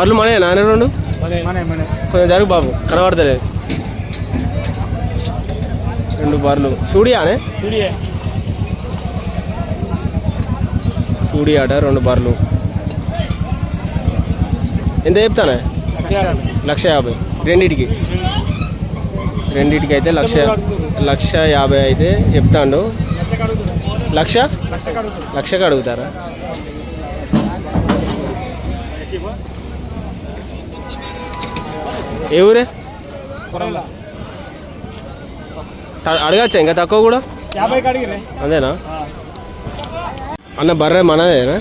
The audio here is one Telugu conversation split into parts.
బర్రెలు మనే నాన్న రెండు? కొంచెం జరుగు బాబు కనబడతలేదు. రెండు బర్రెలు. సూడియానే? చూడియే సూడి ఆట రెండు బర్రెలు. ఎంత చెప్తానే? లక్ష యాభై. రెండిటికి? రెండిటికి అయితే లక్ష లక్ష యాభై అయితే చెప్తాండు. లక్ష లక్షకు అడుగుతారా? ఏ ఊరే అడగచ్చా? ఇంకా తక్కువ కూడా? అంతేనా? అన్న బర్రె మనదేనా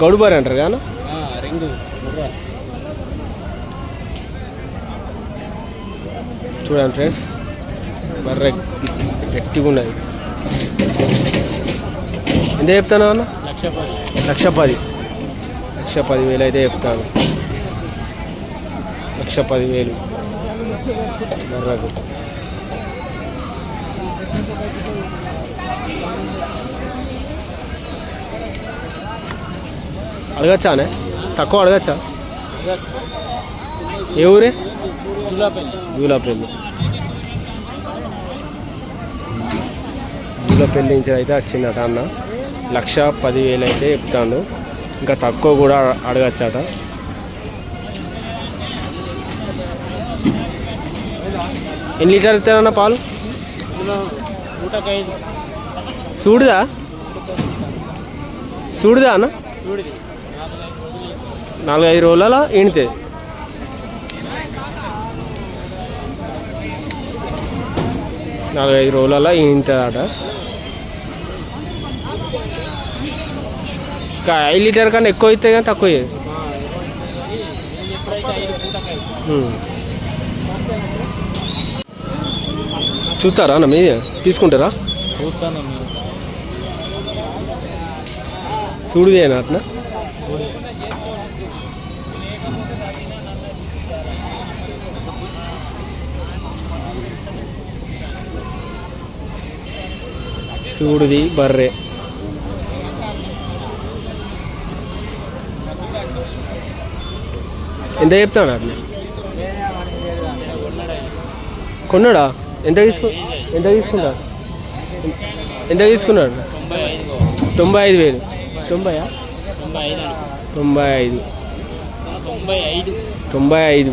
గౌడు బర్రె అంటారు కానీ చూడండి ఫ్రెండ్స్ బర్రె గట్టిగా ఉన్నది. ఎంత చెప్తాను అన్న? లక్ష పది. లక్ష పది లక్ష పది వేలు అయితే చెప్తాను లక్ష పది వేలు బర్రకు అడగచ్చానే తక్కువ అడగచ్చా? ఏ ఊరే? దూలాపల్లి దూలాపల్లి నుంచి అయితే వచ్చిందట అన్న. లక్ష పదివేలు అయితే చెప్తాడు. ఇంకా తక్కువ కూడా అడగచ్చట. ఎన్ని లీటర్ ఇస్తానన్న పాలు? ఐదు చూడుదా చూడుదా అన్న? చూడి నాలుగైదు రోజుల ఈనితే. నాలుగైదు రోజుల ఈనితుందట. ఐదు లీటర్ కన్నా ఎక్కువ అయితే కానీ తక్కువ. చూస్తారా అన్న మీది? తీసుకుంటారా? చూడుదేనా అట్లా. చూడుది బర్రె. ఎంత చెప్తాడు అట్లా? కొన్నాడా? ఎంత తీసుకు ఎంత తీసుకున్నాడు ఎంత తీసుకున్నాడు? తొంభై ఐదు వేలు. తొంభైయా? తొంభై ఐదు తొంభై ఐదు తొంభై ఐదు. తొంభై ఐదు.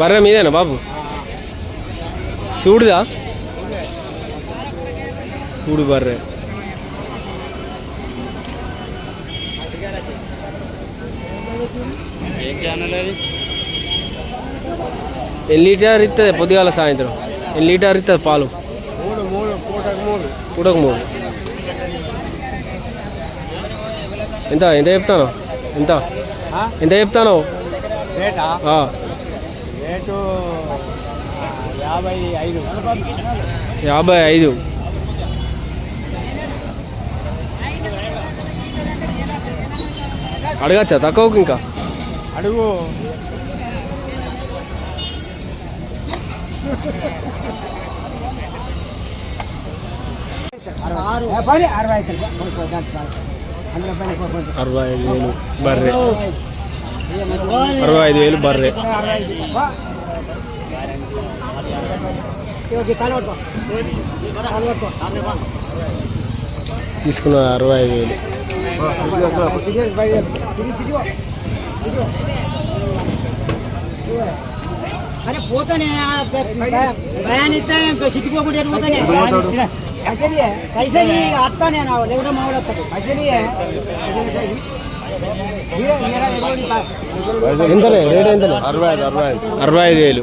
బర్రె మీదేనా బాబు? చూడుదా? చూడు బర్రె. ఏం ఛానల్ అది? ఎన్ని లీటర్ ఇస్తుంది పొద్దుగాల సాయంత్రం? ఎన్ని లీటర్ ఇస్తుంది పాలు? పూటకు మూడు. ఎంత ఎంత చెప్తాను ఎంత? ఎంత చెప్తాను యాభై ఐదు. యాభై ఐదు. అడగచ్చా? తక్కువకి ఇంకా? అడుగు. అరవై ఐదు వేలు బర్రె. అరవై ఐదు వేలు బర్రె. తీసుకున్న అరవై ఐదు వేలు. అరే పోతానే భయాన్ని ఇస్తాను సిట్టుకోకుండా పోతానే? పైసలు అత్తా నేను లేకుండా మామూలు వస్తాడు ఎంతనే రేట్ ఎంతనే అరవై ఐదు అరవై ఐదు. అరవై ఐదు వేలు.